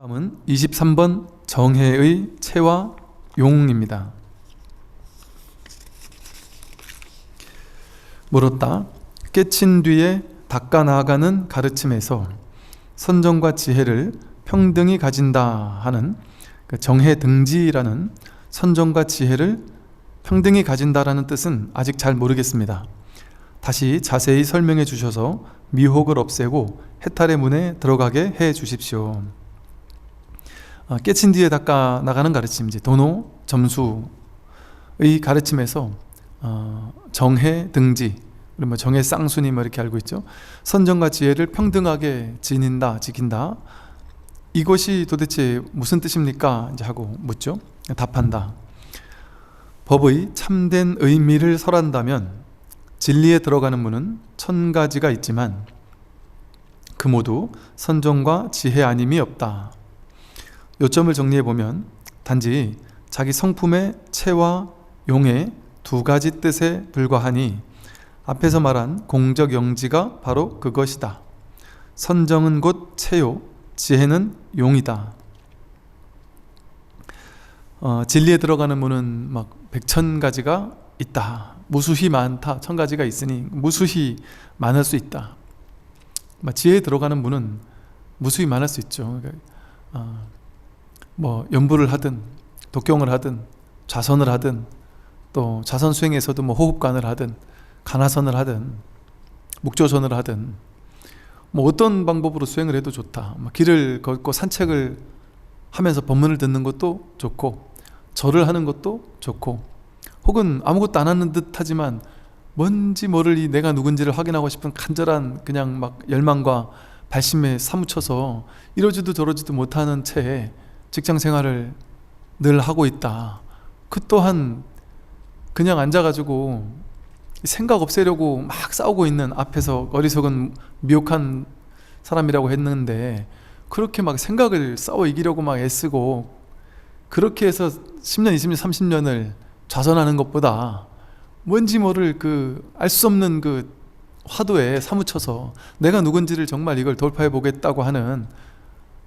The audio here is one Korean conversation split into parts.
다음은 23번 정해의 체와 용입니다. 물었다. 깨친 뒤에 닦아 나아가는 가르침에서 선정과 지혜를 평등히 가진다 하는 그 정해 등지라는 선정과 지혜를 평등히 가진다라는 뜻은 아직 잘 모르겠습니다. 다시 자세히 설명해 주셔서 미혹을 없애고 해탈의 문에 들어가게 해 주십시오. 아, 깨친 뒤에 닦아 나가는 가르침이지 도노 점수의 가르침에서 어, 정해 등지 뭐 정해 쌍순이 뭐 이렇게 알고 있죠? 선정과 지혜를 평등하게 지닌다 지킨다. 이것이 도대체 무슨 뜻입니까? 이제 하고 묻죠? 답한다. 법의 참된 의미를 설한다면 진리에 들어가는 문은 천 가지가 있지만 그 모두 선정과 지혜 아님이 없다 요점을 정리해 보면 단지 자기 성품의 체와 용의 두 가지 뜻에 불과하니 앞에서 말한 공적 영지가 바로 그것이다. 선정은 곧 체요, 지혜는 용이다. 어, 진리에 들어가는 문은 막 백천 가지가 있다. 무수히 많다. 천 가지가 있으니 무수히 많을 수 있다. 막 지혜에 들어가는 문은 무수히 많을 수 있죠. 그러니까, 어, 뭐 연부를 하든 독경을 하든 좌선을 하든 또 좌선 수행에서도 뭐 호흡관을 하든 가나선을 하든 묵조선을 하든 뭐 어떤 방법으로 수행을 해도 좋다. 뭐 길을 걷고 산책을 하면서 법문을 듣는 것도 좋고 절을 하는 것도 좋고 혹은 아무것도 안 하는 듯 하지만 뭔지 모를 이 내가 누군지를 확인하고 싶은 간절한 그냥 막 열망과 발심에 사무쳐서 이러지도 저러지도 못하는 채에 직장 생활을 늘 하고 있다. 그 또한 그냥 앉아가지고 생각 없애려고 막 싸우고 있는 앞에서 어리석은 미혹한 사람이라고 했는데 그렇게 막 생각을 싸워 이기려고 막 애쓰고 그렇게 해서 10년, 20년, 30년을 좌선하는 것보다 뭔지 모를 그 알 수 없는 그 화두에 사무쳐서 내가 누군지를 정말 이걸 돌파해 보겠다고 하는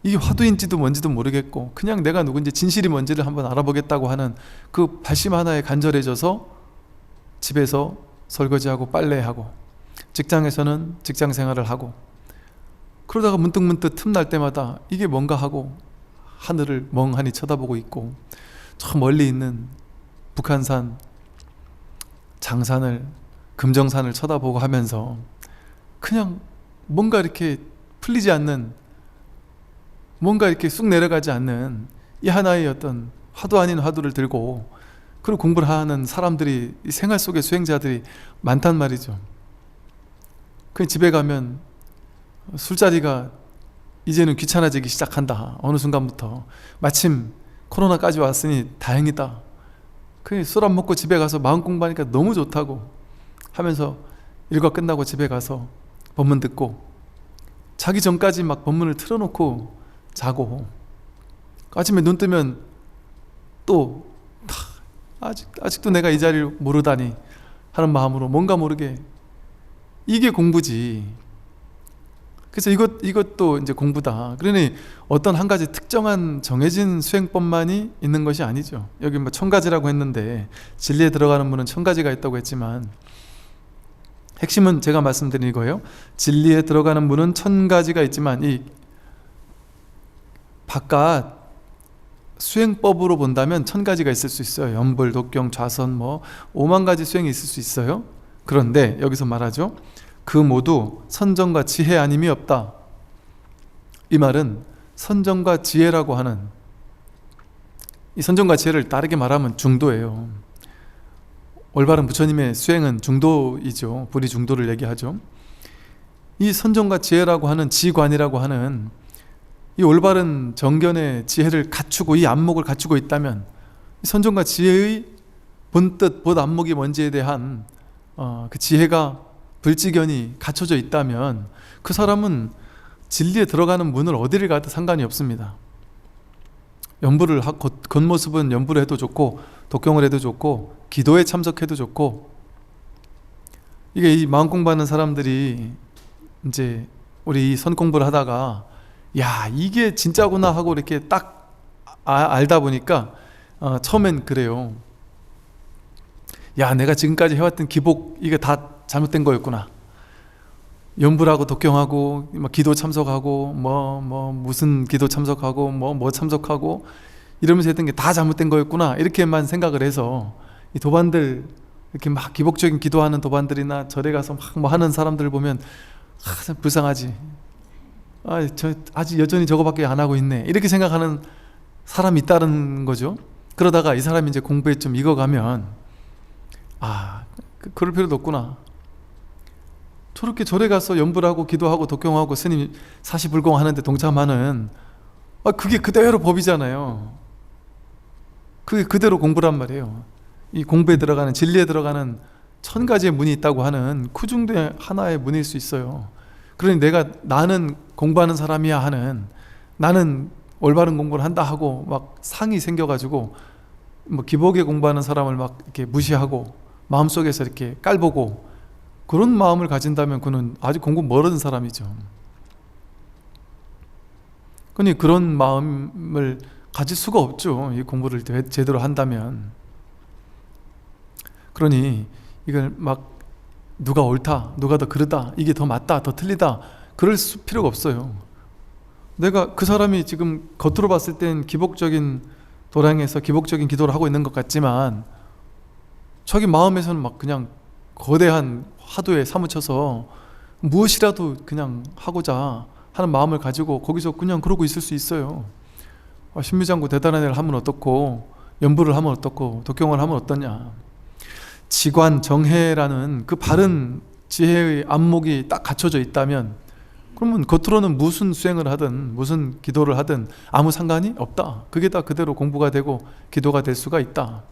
이게 화두인지도 뭔지도 모르겠고 그냥 내가 누군지 진실이 뭔지를 한번 알아보겠다고 하는 그 발심 하나에 간절해져서 집에서 설거지하고 빨래하고 직장에서는 직장 생활을 하고 그러다가 문득문득 틈날 때마다 이게 뭔가 하고 하늘을 멍하니 쳐다보고 있고 저 멀리 있는 북한산 장산을 금정산을 쳐다보고 하면서 그냥 뭔가 이렇게 풀리지 않는 뭔가 이렇게 쑥 내려가지 않는 이 하나의 어떤 화두 아닌 화두를 들고 그리고 공부를 하는 사람들이 이 생활 속의 수행자들이 많단 말이죠. 그 집에 가면 술자리가 이제는 귀찮아지기 시작한다. 어느 순간부터 마침 코로나까지 왔으니 다행이다. 그 술 안 먹고 집에 가서 마음 공부하니까 너무 좋다고 하면서 일과 끝나고 집에 가서 법문 듣고 자기 전까지 막 법문을 틀어놓고 자고 아침에 눈 뜨면 또 아직 아직도 내가 이 자리를 모르다니 하는 마음으로 뭔가 모르게 이게 공부지. 그래서 이것 이것도 이제 공부다. 그러니 어떤 한 가지 특정한 정해진 수행법만이 있는 것이 아니죠. 여기 뭐 천 가지라고 했는데 진리에 들어가는 문은 천 가지가 있다고 했지만 핵심은 제가 말씀드린 이거예요. 진리에 들어가는 문은 천 가지가 있지만 이 바깥 수행법으로 본다면 천 가지가 있을 수 있어요. 연불, 독경, 좌선 뭐 오만 가지 수행이 있을 수 있어요. 그런데 여기서 말하죠. 그 모두 선정과 지혜 아님이 없다. 이 말은 선정과 지혜라고 하는 이 선정과 지혜를 다르게 말하면 중도예요. 올바른 부처님의 수행은 중도이죠. 불이 중도를 얘기하죠. 이 선정과 지혜라고 하는 지관이라고 하는 이 올바른 정견의 지혜를 갖추고 이 안목을 갖추고 있다면 선정과 지혜의 본뜻, 본 안목이 뭔지에 대한 어, 그 지혜가 불지견이 갖춰져 있다면 그 사람은 진리에 들어가는 문을 어디를 가도 상관이 없습니다. 연부를 하, 겉모습은 연부를 해도 좋고 독경을 해도 좋고 기도에 참석해도 좋고 이게 이 마음 공부하는 사람들이 이제 우리 선 공부를 하다가 야 이게 진짜구나 하고 이렇게 딱 아- 알다 보니까 어, 처음엔 그래요. 야 내가 지금까지 해왔던 기복 이게 다 잘못된 거였구나. 연불하고 독경하고 막 기도 참석하고 뭐뭐 무슨 기도 참석하고 뭐뭐 참석하고 이러면서 했던 게 다 잘못된 거였구나 이렇게만 생각을 해서 이 도반들 이렇게 막 기복적인 기도하는 도반들이나 절에 가서 막 뭐 하는 사람들 보면 아, 참 불쌍하지. 아, 저 아직 여전히 저거밖에 안 하고 있네. 이렇게 생각하는 사람이 있다는 거죠. 그러다가 이 사람이 이제 공부에 좀 익어가면 아, 그, 그럴 필요도 없구나. 저렇게 절에 가서 연불하고 기도하고 독경하고 스님 사시불공 하는데 동참하는 아, 그게 그대로 법이잖아요. 그게 그대로 공부란 말이에요. 이 공부에 들어가는 진리에 들어가는 천 가지의 문이 있다고 하는 그 중에 하나의 문일 수 있어요. 그러니 내가 나는 공부하는 사람이야 하는 나는 올바른 공부를 한다 하고 막 상이 생겨가지고 뭐 기복에 공부하는 사람을 막 이렇게 무시하고 마음속에서 이렇게 깔보고 그런 마음을 가진다면 그는 아직 공부 멀은 사람이죠. 그니 그런 마음을 가질 수가 없죠. 이 공부를 제- 제대로 한다면. 그러니 이걸 막 누가 옳다, 누가 더 그르다, 이게 더 맞다, 더 틀리다, 그럴 수 필요가 없어요. 내가 그 사람이 지금 겉으로 봤을 땐 기복적인 도량에서 기복적인 기도를 하고 있는 것 같지만 자기 마음에서는 막 그냥 거대한 화두에 사무쳐서 무엇이라도 그냥 하고자 하는 마음을 가지고 거기서 그냥 그러고 있을 수 있어요. 아, 신미장구 대단한 일을 하면 어떻고 연부를 하면 어떻고 독경을 하면 어떠냐. 지관 정해라는 그 바른 지혜의 안목이 딱 갖춰져 있다면 그러면 겉으로는 무슨 수행을 하든 무슨 기도를 하든 아무 상관이 없다. 그게 다 그대로 공부가 되고 기도가 될 수가 있다.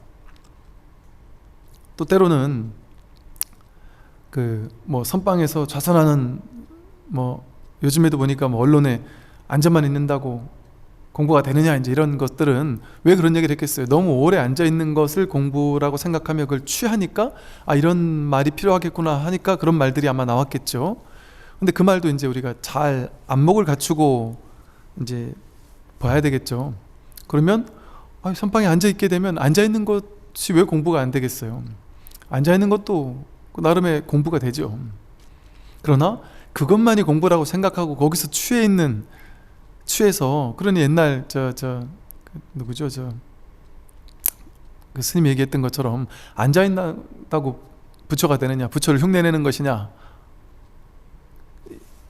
또 때로는 그 뭐 선방에서 좌선하는 뭐 요즘에도 보니까 뭐 언론에 앉아만 있는다고 공부가 되느냐 이제 이런 것들은 왜 그런 얘기를 했겠어요? 너무 오래 앉아 있는 것을 공부라고 생각하며 그걸 취하니까 아 이런 말이 필요하겠구나 하니까 그런 말들이 아마 나왔겠죠. 근데 그 말도 이제 우리가 잘 안목을 갖추고 이제 봐야 되겠죠. 그러면 아, 선방에 앉아 있게 되면 앉아 있는 것이 왜 공부가 안 되겠어요? 앉아 있는 것도 그 나름의 공부가 되죠. 그러나 그것만이 공부라고 생각하고 거기서 취해 있는 취해서 그러니 옛날 저 저 누구죠 저 그 스님 얘기했던 것처럼 앉아 있다고 부처가 되느냐 부처를 흉내내는 것이냐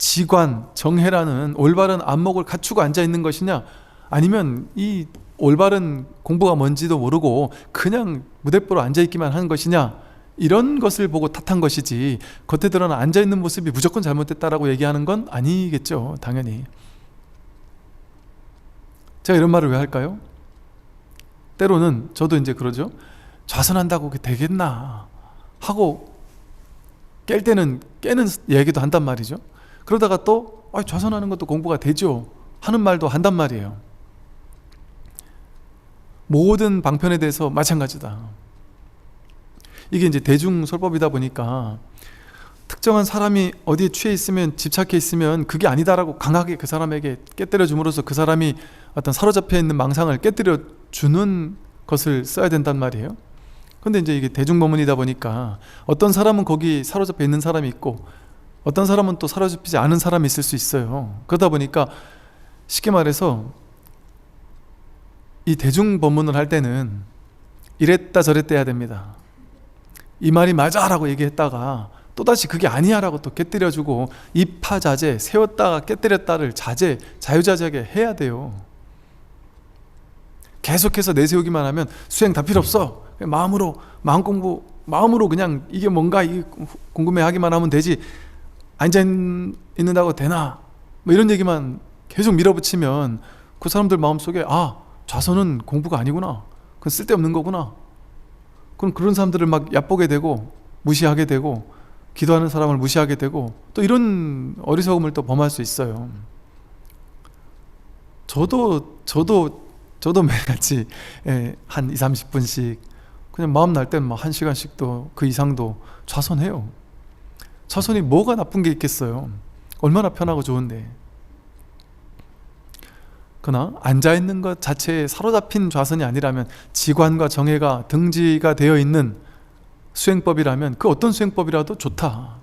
지관 정해라는 올바른 안목을 갖추고 앉아 있는 것이냐? 아니면 이 올바른 공부가 뭔지도 모르고 그냥 무대뽀로 앉아 있기만 한 것이냐? 이런 것을 보고 탓한 것이지 겉에 드러나 앉아 있는 모습이 무조건 잘못됐다라고 얘기하는 건 아니겠죠 당연히. 제가 이런 말을 왜 할까요? 때로는 저도 이제 그러죠. 좌선한다고 되겠나? 하고 깰 때는 깨는 얘기도 한단 말이죠 그러다가 또 아, 좌선하는 것도 공부가 되죠. 하는 말도 한단 말이에요. 모든 방편에 대해서 마찬가지다. 이게 이제 대중설법이다 보니까 특정한 사람이 어디에 취해 있으면 집착해 있으면 그게 아니다라고 강하게 그 사람에게 깨뜨려 줌으로써 그 사람이 어떤 사로잡혀 있는 망상을 깨뜨려 주는 것을 써야 된단 말이에요. 근데 이제 이게 대중법문이다 보니까 어떤 사람은 거기 사로잡혀 있는 사람이 있고 어떤 사람은 또 사로잡히지 않은 사람이 있을 수 있어요. 그러다 보니까 쉽게 말해서 이 대중 법문을 할 때는 이랬다 저랬다 해야 됩니다. 이 말이 맞아라고 얘기했다가 또다시 그게 아니야라고 또 깨뜨려주고 입하자제 세웠다가 깨뜨렸다를 자제 자유자재하게 해야 돼요. 계속해서 내세우기만 하면 수행 다 필요 없어. 마음으로 마음 공부 마음으로 그냥 이게 뭔가 이 궁금해하기만 하면 되지. 앉아 있- 있는다고 되나? 뭐 이런 얘기만 계속 밀어붙이면 그 사람들 마음 속에 아 좌선은 공부가 아니구나. 그건 쓸데없는 거구나. 그럼 그런 사람들을 막 얕보게 되고 무시하게 되고 기도하는 사람을 무시하게 되고 또 이런 어리석음을 또 범할 수 있어요. 저도 저도 저도 매일같이 예, 한 2, 30분씩 그냥 마음 날 때는 막 1시간씩도 그 이상도 좌선해요. 좌선이 뭐가 나쁜 게 있겠어요. 얼마나 편하고 좋은데. 그러나 앉아 있는 것 자체에 사로잡힌 좌선이 아니라면 지관과 정해가 등지가 되어 있는 수행법이라면 그 어떤 수행법이라도 좋다.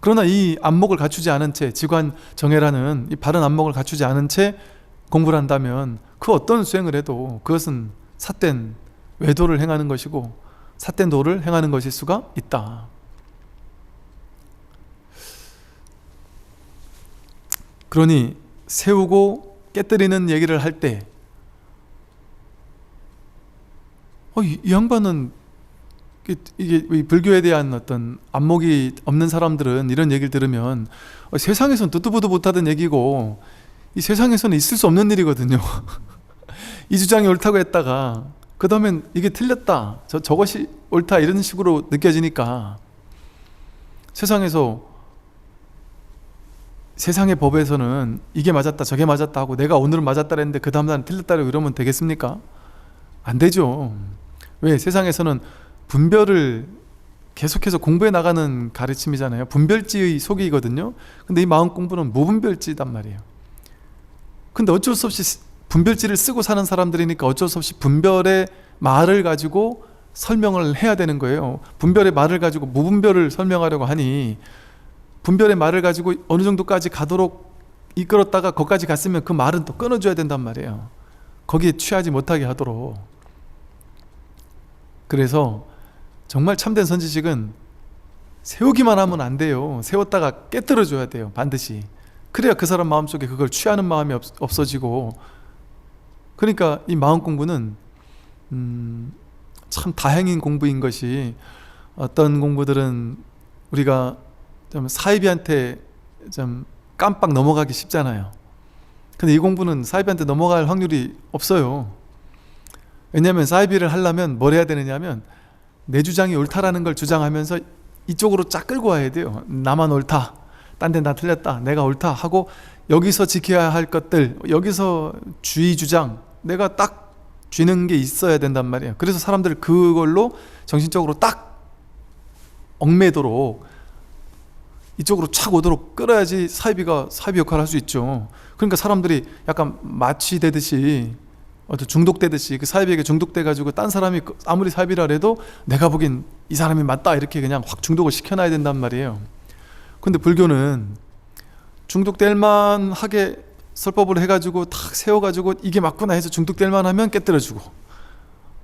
그러나 이 안목을 갖추지 않은 채 지관 정해라는 이 바른 안목을 갖추지 않은 채 공부를 한다면 그 어떤 수행을 해도 그것은 삿된 외도를 행하는 것이고 삿된 도를 행하는 것일 수가 있다. 그러니 세우고 깨뜨리는 얘기를 할 때, 어, 이, 이 양반은 이게, 이게 이 불교에 대한 어떤 안목이 없는 사람들은 이런 얘기를 들으면 어, 세상에선 듣도 보도 못하던 얘기고 이 세상에서는 있을 수 없는 일이거든요. 이 주장이 옳다고 했다가 그 다음엔 이게 틀렸다. 저, 저것이 옳다. 이런 식으로 느껴지니까 세상에서 세상의 법에서는 이게 맞았다 저게 맞았다 하고 내가 오늘은 맞았다 했는데 그 다음날은 틀렸다 이러면 되겠습니까? 안 되죠. 왜 세상에서는 분별을 계속해서 공부해 나가는 가르침이잖아요. 분별지의 속이거든요. 근데 이 마음 공부는 무분별지단 말이에요. 근데 어쩔 수 없이 분별지를 쓰고 사는 사람들이니까 어쩔 수 없이 분별의 말을 가지고 설명을 해야 되는 거예요. 분별의 말을 가지고 무분별을 설명하려고 하니 분별의 말을 가지고 어느 정도까지 가도록 이끌었다가 거기까지 갔으면 그 말은 또 끊어줘야 된단 말이에요. 거기에 취하지 못하게 하도록. 그래서 정말 참된 선지식은 세우기만 하면 안 돼요. 세웠다가 깨뜨려 줘야 돼요. 반드시. 그래야 그 사람 마음속에 그걸 취하는 마음이 없, 없어지고 그러니까 이 마음 공부는 음, 참 다행인 공부인 것이 어떤 공부들은 우리가 좀 사이비한테 좀 깜빡 넘어가기 쉽잖아요. 근데 이 공부는 사이비한테 넘어갈 확률이 없어요. 왜냐하면 사이비를 하려면 뭘 해야 되느냐면 내 주장이 옳다라는 걸 주장하면서 이쪽으로 쫙 끌고 와야 돼요. 나만 옳다. 딴 데 나 틀렸다. 내가 옳다. 하고 여기서 지켜야 할 것들, 여기서 주의 주장, 내가 딱 쥐는 게 있어야 된단 말이에요. 그래서 사람들 그걸로 정신적으로 딱 얽매도록 이쪽으로 착 오도록 끌어야지 사이비가 사이비 역할을 할 수 있죠. 그러니까 사람들이 약간 마취되듯이 어떤 중독되듯이 그 사이비에게 중독돼 가지고 딴 사람이 그 아무리 사이비라 해도 내가 보기엔 이 사람이 맞다 이렇게 그냥 확 중독을 시켜놔야 된단 말이에요. 근데 불교는 중독될 만하게 설법을 해가지고 탁 세워가지고 이게 맞구나 해서 중독될 만하면 깨뜨려주고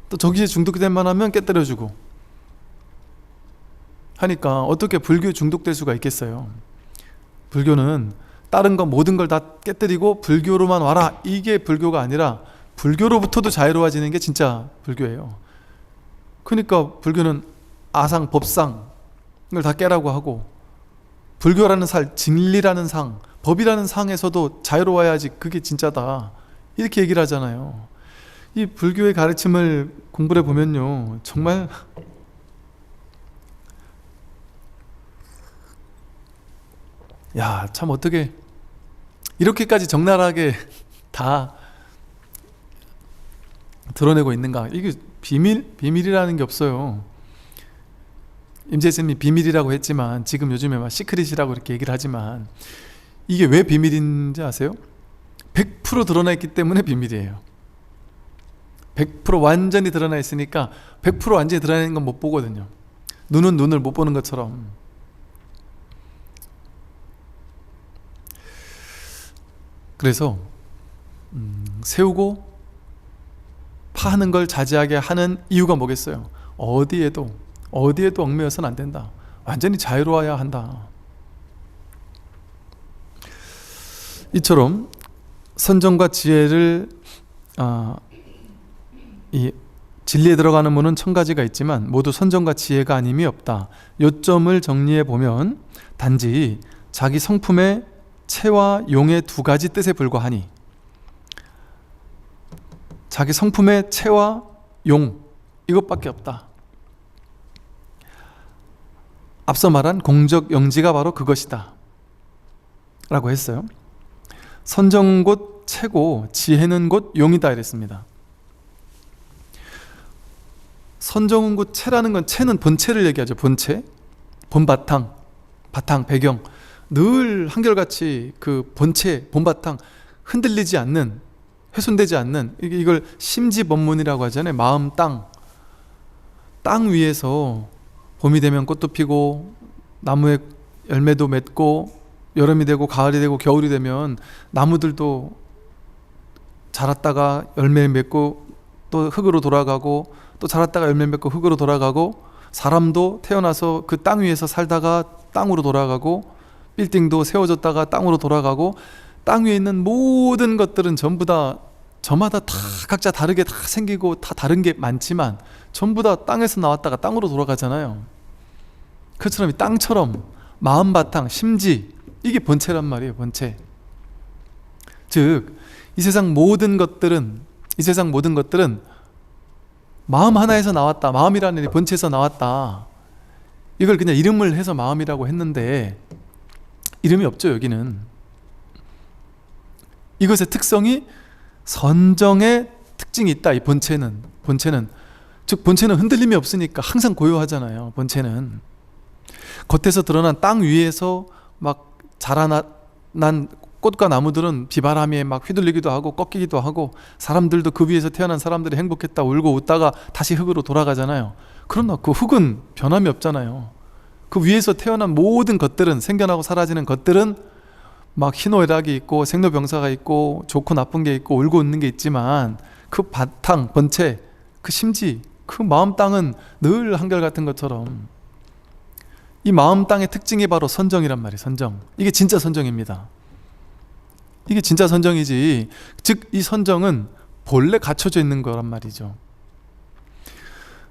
또 저기에 중독될 만하면 깨뜨려주고 하니까 어떻게 불교에 중독될 수가 있겠어요? 불교는 다른 거 모든 걸 다 깨뜨리고 불교로만 와라 이게 불교가 아니라 불교로부터도 자유로워지는 게 진짜 불교예요. 그러니까 불교는 아상 법상을 다 깨라고 하고 불교라는 살 진리라는 상 법이라는 상에서도 자유로워야지 그게 진짜다 이렇게 얘기를 하잖아요. 이 불교의 가르침을 공부해 보면요 정말 야, 참 어떻게 이렇게까지 적나라하게 다 드러내고 있는가? 이게 비밀 비밀이라는 게 없어요. 임재스님이 비밀이라고 했지만 지금 요즘에 막 시크릿이라고 이렇게 얘기를 하지만 이게 왜 비밀인지 아세요? 100% 드러나 있기 때문에 비밀이에요. 100% 완전히 드러나 있으니까 100% 완전히 드러나 있는 건 못 보거든요. 눈은 눈을 못 보는 것처럼 그래서 음, 세우고 파하는 걸 자제하게 하는 이유가 뭐겠어요? 어디에도 어디에도 얽매여서는 안 된다. 완전히 자유로워야 한다. 이처럼 선정과 지혜를 아, 이 진리에 들어가는 문은 천 가지가 있지만 모두 선정과 지혜가 아님이 없다. 요점을 정리해 보면 단지 자기 성품의 체와 용의 두 가지 뜻에 불과하니 자기 성품의 체와 용 이것밖에 없다. 앞서 말한 공적 영지가 바로 그것이다. 라고 했어요. 선정 곧 체고 지혜는 곧 용이다 이랬습니다. 선정은 곧 체라는 건 체는 본체를 얘기하죠. 본체, 본바탕, 바탕, 배경 늘 한결같이 그 본체, 본바탕 흔들리지 않는 훼손되지 않는 이걸 심지법문이라고 하잖아요. 마음 땅. 땅 위에서 봄이 되면 꽃도 피고 나무에 열매도 맺고 여름이 되고 가을이 되고 겨울이 되면 나무들도 자랐다가 열매 맺고 또 흙으로 돌아가고 또 자랐다가 열매 맺고 흙으로 돌아가고 사람도 태어나서 그 땅 위에서 살다가 땅으로 돌아가고 빌딩도 세워졌다가 땅으로 돌아가고 땅 위에 있는 모든 것들은 전부 다 저마다 다 각자 다르게 다 생기고 다 다른 게 많지만 전부 다 땅에서 나왔다가 땅으로 돌아가잖아요. 그처럼 이 땅처럼 마음 바탕 심지 이게 본체란 말이에요. 본체. 즉 이 세상 모든 것들은 이 세상 모든 것들은 마음 하나에서 나왔다. 마음이라는 이 본체에서 나왔다. 이걸 그냥 이름을 해서 마음이라고 했는데 이름이 없죠 여기는. 이것의 특성이 선정의 특징이 있다 이 본체는. 본체는. 즉 본체는 흔들림이 없으니까 항상 고요하잖아요 본체는. 겉에서 드러난 땅 위에서 막 자라난 꽃과 나무들은 비바람에 막 휘둘리기도 하고 꺾이기도 하고 사람들도 그 위에서 태어난 사람들이 행복했다 울고 웃다가 다시 흙으로 돌아가잖아요. 그러나 그 흙은 변함이 없잖아요 그 위에서 태어난 모든 것들은 생겨나고 사라지는 것들은 막 희노애락이 있고 생로병사가 있고 좋고 나쁜 게 있고 울고 웃는 게 있지만 그 바탕 본체 그 심지 그 마음 땅은 늘 한결같은 것처럼 이 마음 땅의 특징이 바로 선정이란 말이에요 선정. 이게 진짜 선정입니다. 이게 진짜 선정이지. 즉 이 선정은 본래 갖춰져 있는 거란 말이죠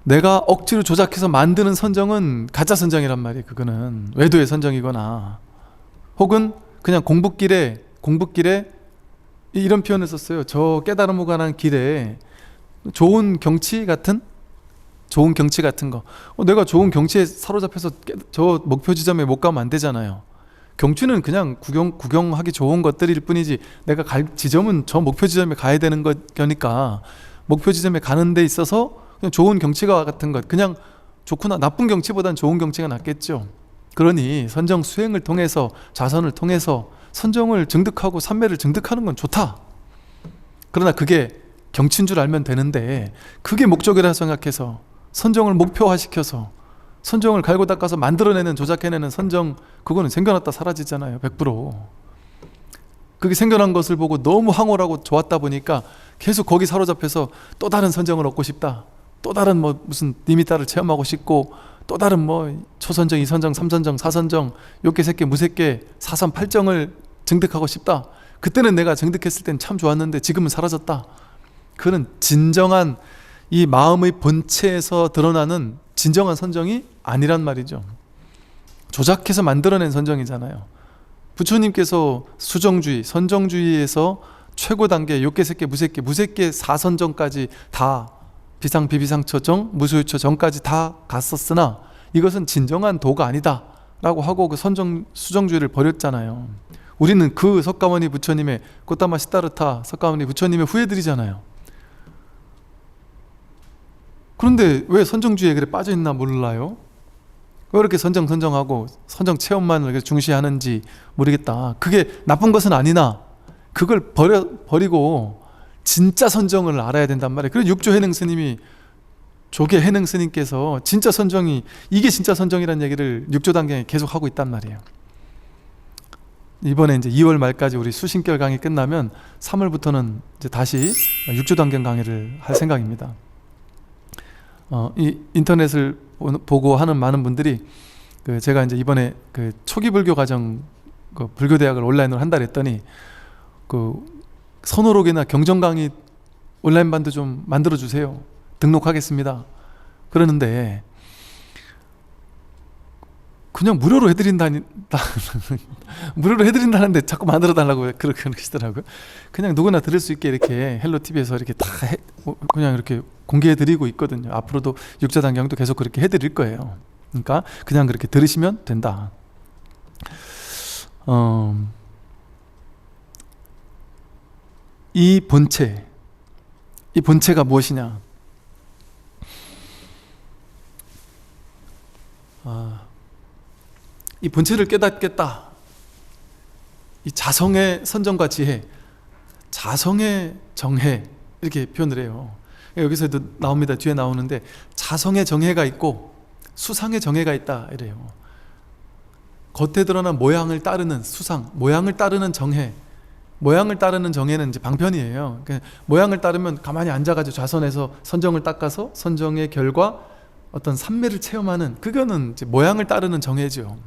내가 억지로 조작해서 만드는 선정은 가짜 선정이란 말이에요. 그거는 외도의 선정이거나 혹은 그냥 공부길에 공부길에 이- 이런 표현을 썼어요. 저 깨달음을 관한 길에 좋은 경치 같은 좋은 경치 같은 거. 어, 내가 좋은 경치에 사로잡혀서 깨- 저 목표 지점에 못 가면 안 되잖아요. 경치는 그냥 구경 구경하기 좋은 것들일 뿐이지 내가 갈 지점은 저 목표 지점에 가야 되는 거니까 목표 지점에 가는 데 있어서 그냥 좋은 경치가 같은 것. 그냥 좋구나. 나쁜 경치보단 좋은 경치가 낫겠죠. 그러니 선정 수행을 통해서 자선을 통해서 선정을 증득하고 삼매를 증득하는 건 좋다. 그러나 그게 경치인 줄 알면 되는데 그게 목적이라 생각해서 선정을 목표화시켜서 선정을 갈고 닦아서 만들어내는 조작해내는 선정 그거는 생겨났다 사라지잖아요 100% 그게 생겨난 것을 보고 너무 황홀하고 좋았다 보니까 계속 거기 사로잡혀서 또 다른 선정을 얻고 싶다. 또 다른 뭐 무슨 니미따를 체험하고 싶고 또 다른 뭐 초선정, 이선정, 삼선정, 사선정, 욕계, 새끼, 무색계, 사선, 팔정을 증득하고 싶다. 그때는 내가 증득했을 땐 참 좋았는데 지금은 사라졌다. 그는 진정한 이 마음의 본체에서 드러나는 진정한 선정이 아니란 말이죠. 조작해서 만들어낸 선정이잖아요. 부처님께서 수정주의, 선정주의에서 최고 단계 욕계색계, 무색계, 무색계 사선정까지 다 비상 비비상 처정, 무소유 처 정까지 다 갔었으나 이것은 진정한 도가 아니다라고 하고 그 선정 수정주의를 버렸잖아요. 우리는 그 석가모니 부처님의 꽃다마 시타르타 석가모니 부처님의 후예들이잖아요. 그런데 왜 선정주의에 그래 빠져 있나 몰라요? 왜 이렇게 선정 선정하고 선정 체험만을 중시하는지 모르겠다. 그게 나쁜 것은 아니나 그걸 버려 버리고 진짜 선정을 알아야 된단 말이에요. 그래서 육조 해능 스님이 조계 해능 스님께서 진짜 선정이 이게 진짜 선정이라는 얘기를 육조 단경에 계속 하고 있단 말이에요. 이번에 이제 2월 말까지 우리 수신결 강의 끝나면 3월부터는 이제 다시 육조 단경 강의를 할 생각입니다. 어, 이 인터넷을 보- 보고 하는 많은 분들이 그 제가 이제 이번에 그 초기 불교 과정 그 불교 대학을 온라인으로 한다 그랬더니 그 선호록이나 경전 강의 온라인 반도 좀 만들어 주세요. 등록하겠습니다. 그러는데 그냥 무료로 해드린다니 무료로 해드린다는데 자꾸 만들어 달라고 그러시더라고요. 그냥 누구나 들을 수 있게 이렇게 헬로 TV에서 이렇게 다 해, 뭐 그냥 이렇게 공개해 드리고 있거든요. 앞으로도 육자 단경도 계속 그렇게 해드릴 거예요. 그러니까 그냥 그렇게 들으시면 된다. 어, 이 본체, 이 본체가 무엇이냐? 아, 이 본체를 깨닫겠다. 이 자성의 선정과 지혜, 자성의 정해 이렇게 표현을 해요. 여기서도 나옵니다. 뒤에 나오는데 자성의 정해가 있고 수상의 정해가 있다 이래요. 겉에 드러난 모양을 따르는 수상, 모양을 따르는 정해. 모양을 따르는 정해는 이제 방편이에요. 그러니까 모양을 따르면 가만히 앉아가지고 좌선에서 선정을 닦아서 선정의 결과 어떤 산매를 체험하는 그거는 이제 모양을 따르는 정해죠.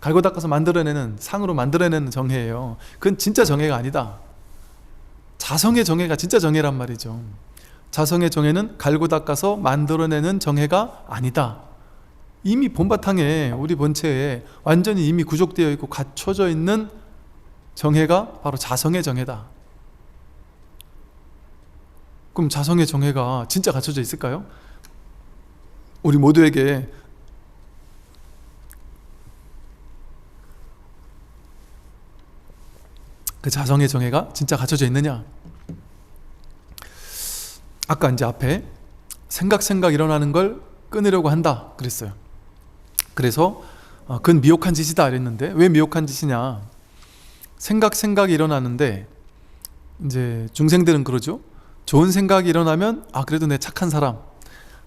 갈고 닦아서 만들어내는 상으로 만들어내는 정해예요. 그건 진짜 정해가 아니다. 자성의 정해가 진짜 정해란 말이죠. 자성의 정해는 갈고 닦아서 만들어내는 정해가 아니다. 이미 본바탕에 우리 본체에 완전히 이미 구족되어 있고 갖춰져 있는 정해가 바로 자성의 정해다. 그럼 자성의 정해가 진짜 갖춰져 있을까요? 우리 모두에게 그 자성의 정해가 진짜 갖춰져 있느냐? 아까 이제 앞에 생각 생각 일어나는 걸 끊으려고 한다 그랬어요. 그래서 어, 그건 미혹한 짓이다 그랬는데 왜 미혹한 짓이냐? 생각 생각이 일어나는데 이제 중생들은 그러죠. 좋은 생각이 일어나면 아 그래도 내 착한 사람.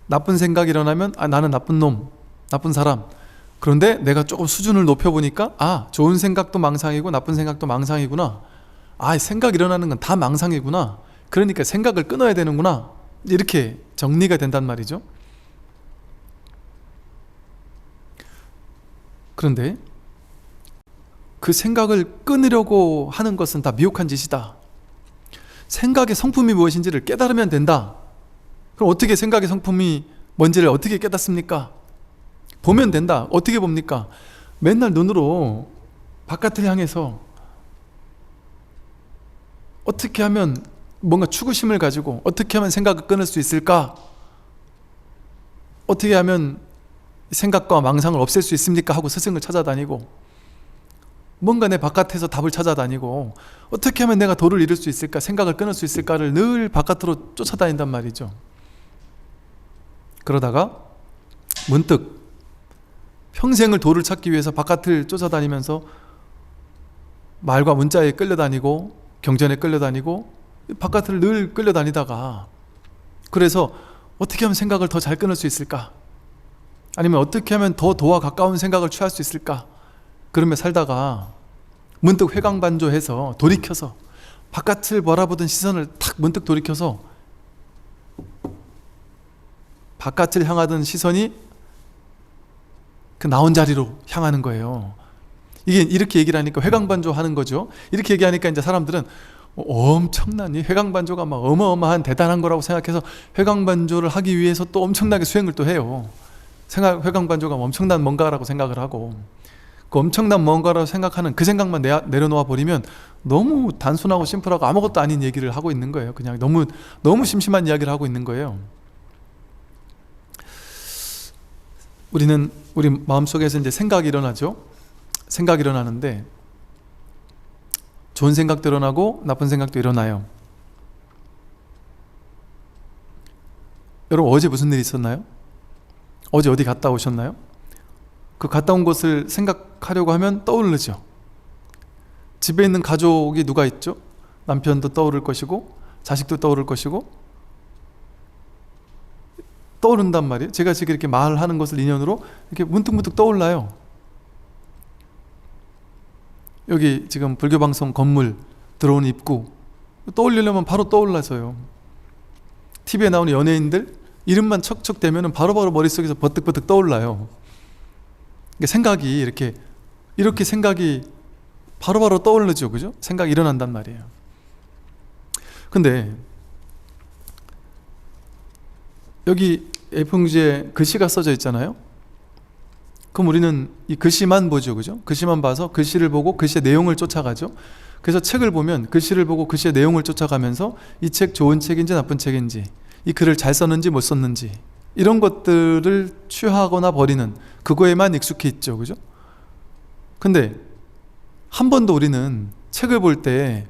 나쁜 생각이 일어나면 아 나는 나쁜 놈, 나쁜 사람. 그런데 내가 조금 수준을 높여 보니까 아 좋은 생각도 망상이고 나쁜 생각도 망상이구나. 아 생각 일어나는 건 다 망상이구나. 그러니까 생각을 끊어야 되는구나. 이렇게 정리가 된단 말이죠. 그런데 그 생각을 끊으려고 하는 것은 다 미혹한 짓이다. 생각의 성품이 무엇인지를 깨달으면 된다. 그럼 어떻게 생각의 성품이 뭔지를 어떻게 깨닫습니까? 보면 된다. 어떻게 봅니까? 맨날 눈으로 바깥을 향해서 어떻게 하면 뭔가 추구심을 가지고 어떻게 하면 생각을 끊을 수 있을까? 어떻게 하면 생각과 망상을 없앨 수 있습니까? 하고 스승을 찾아다니고 뭔가 내 바깥에서 답을 찾아다니고 어떻게 하면 내가 도를 이룰 수 있을까? 생각을 끊을 수 있을까를 늘 바깥으로 쫓아다닌단 말이죠. 그러다가 문득 평생을 도를 찾기 위해서 바깥을 쫓아다니면서 말과 문자에 끌려다니고 경전에 끌려다니고 바깥을 늘 끌려다니다가 그래서 어떻게 하면 생각을 더 잘 끊을 수 있을까? 아니면 어떻게 하면 더 도와 가까운 생각을 취할 수 있을까? 그러며 살다가 문득 회광반조해서 돌이켜서 바깥을 바라보던 시선을 탁 문득 돌이켜서 바깥을 향하던 시선이 그 나온 자리로 향하는 거예요. 이게 이렇게 얘기를 하니까 회광반조 하는 거죠. 이렇게 얘기하니까 이제 사람들은 엄청난 이 회광반조가 막 어마어마한 대단한 거라고 생각해서 회광반조를 하기 위해서 또 엄청나게 수행을 또 해요. 생각 회광반조가 엄청난 뭔가라고 생각을 하고 그 엄청난 뭔가라고 생각하는 그 생각만 내, 내려놓아 버리면 너무 단순하고 심플하고 아무것도 아닌 얘기를 하고 있는 거예요. 그냥 너무 너무 심심한 이야기를 하고 있는 거예요. 우리는 우리 마음속에서 이제 생각이 일어나죠. 생각이 일어나는데 좋은 생각도 일어나고 나쁜 생각도 일어나요. 여러분 어제 무슨 일 있었나요? 어제 어디 갔다 오셨나요? 그 갔다 온 곳을 생각하려고 하면 떠오르죠. 집에 있는 가족이 누가 있죠? 남편도 떠오를 것이고 자식도 떠오를 것이고 떠오른단 말이에요. 제가 지금 이렇게 말하는 것을 인연으로 이렇게 문득문득 떠올라요. 여기 지금 불교 방송 건물 들어온 입구 떠올리려면 바로 떠올라서요. TV에 나오는 연예인들 이름만 척척 대면은 바로바로 머릿속에서 버뜩버뜩 떠올라요. 생각이 이렇게 이렇게 생각이 바로 바로 떠오르죠. 그죠? 생각이 일어난단 말이에요. 근데 여기 A4용지에 글씨가 써져 있잖아요. 그럼 우리는 이 글씨만 보죠. 그죠? 글씨만 봐서 글씨를 보고 글씨의 내용을 쫓아가죠. 그래서 책을 보면 글씨를 보고 글씨의 내용을 쫓아가면서 이 책 좋은 책인지 나쁜 책인지 이 글을 잘 썼는지 못 썼는지 이런 것들을 취하거나 버리는 그거에만 익숙해 있죠. 그죠? 근데 한 번도 우리는 책을 볼 때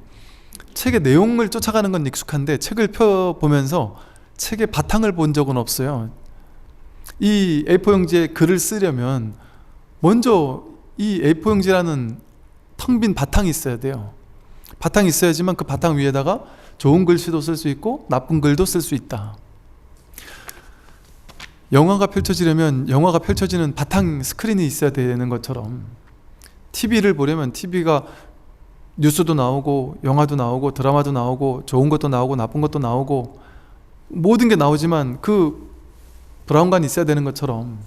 책의 내용을 쫓아가는 건 익숙한데 책을 펴 보면서 책의 바탕을 본 적은 없어요. 이 A4용지에 글을 쓰려면 먼저 이 A4용지라는 텅 빈 바탕이 있어야 돼요. 바탕이 있어야지만 그 바탕 위에다가 좋은 글씨도 쓸 수 있고 나쁜 글도 쓸 수 있다. 영화가 펼쳐지려면 영화가 펼쳐지는 바탕 스크린이 있어야 되는 것처럼 TV를 보려면 TV가 뉴스도 나오고 영화도 나오고 드라마도 나오고 좋은 것도 나오고 나쁜 것도 나오고 모든 게 나오지만 그 브라운관이 있어야 되는 것처럼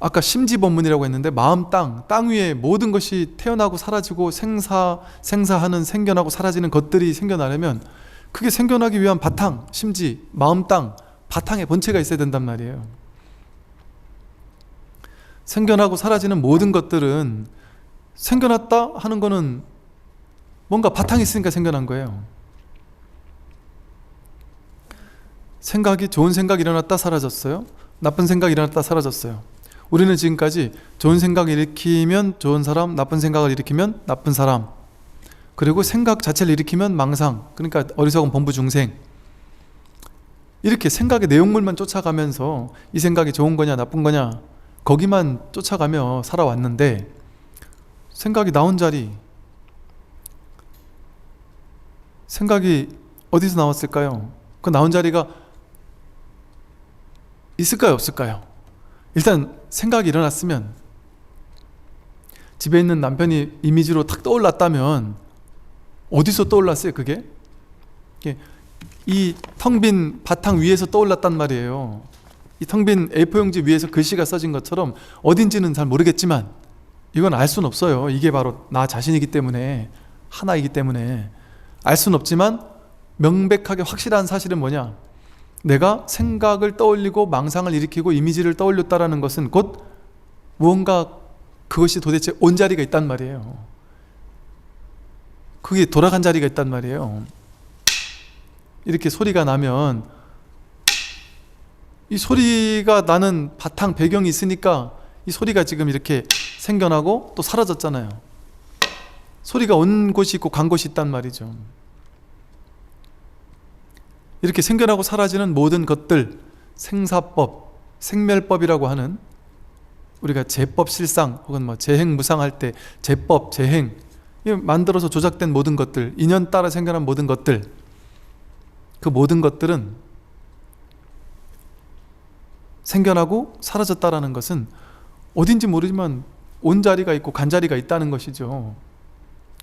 아까 심지법문이라고 했는데 마음 땅, 땅 위에 모든 것이 태어나고 사라지고 생사, 생사하는 생겨나고 사라지는 것들이 생겨나려면 그게 생겨나기 위한 바탕, 심지, 마음 땅, 바탕에 본체가 있어야 된단 말이에요. 생겨나고 사라지는 모든 것들은 생겨났다 하는 거는 뭔가 바탕이 있으니까 생겨난 거예요. 생각이 좋은 생각이 일어났다 사라졌어요. 나쁜 생각이 일어났다 사라졌어요. 우리는 지금까지 좋은 생각을 일으키면 좋은 사람, 나쁜 생각을 일으키면 나쁜 사람. 그리고 생각 자체를 일으키면 망상. 그러니까 어리석은 범부 중생. 이렇게 생각의 내용물만 쫓아가면서 이 생각이 좋은 거냐 나쁜 거냐 거기만 쫓아가며 살아왔는데 생각이 나온 자리 생각이 어디서 나왔을까요? 그 나온 자리가 있을까요 없을까요? 일단 생각이 일어났으면 집에 있는 남편이 이미지로 탁 떠올랐다면 어디서 떠올랐어요 그게? 이 텅 빈 바탕 위에서 떠올랐단 말이에요 이 텅 빈 A4용지 위에서 글씨가 써진 것처럼 어딘지는 잘 모르겠지만 이건 알 수는 없어요 이게 바로 나 자신이기 때문에 하나이기 때문에 알 수는 없지만 명백하게 확실한 사실은 뭐냐 내가 생각을 떠올리고 망상을 일으키고 이미지를 떠올렸다라는 것은 곧 무언가 그것이 도대체 온 자리가 있단 말이에요. 그게 돌아간 자리가 있단 말이에요. 이렇게 소리가 나면 이 소리가 나는 바탕 배경이 있으니까 이 소리가 지금 이렇게 생겨나고 또 사라졌잖아요. 소리가 온 곳이 있고 간 곳이 있단 말이죠. 이렇게 생겨나고 사라지는 모든 것들 생사법, 생멸법이라고 하는 우리가 제법 실상 혹은 뭐 재행 무상할 때 제법, 재행 이 만들어서 조작된 모든 것들, 인연 따라 생겨난 모든 것들 그 모든 것들은 생겨나고 사라졌다라는 것은 어딘지 모르지만 온 자리가 있고 간 자리가 있다는 것이죠.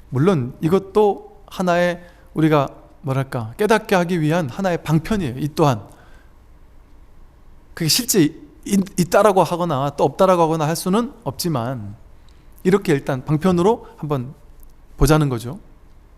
물론 이것도 하나의 우리가 뭐랄까 깨닫게 하기 위한 하나의 방편이에요. 이 또한 그게 실제 있, 있다라고 하거나 또 없다라고 하거나 할 수는 없지만 이렇게 일단 방편으로 한번 보자는 거죠.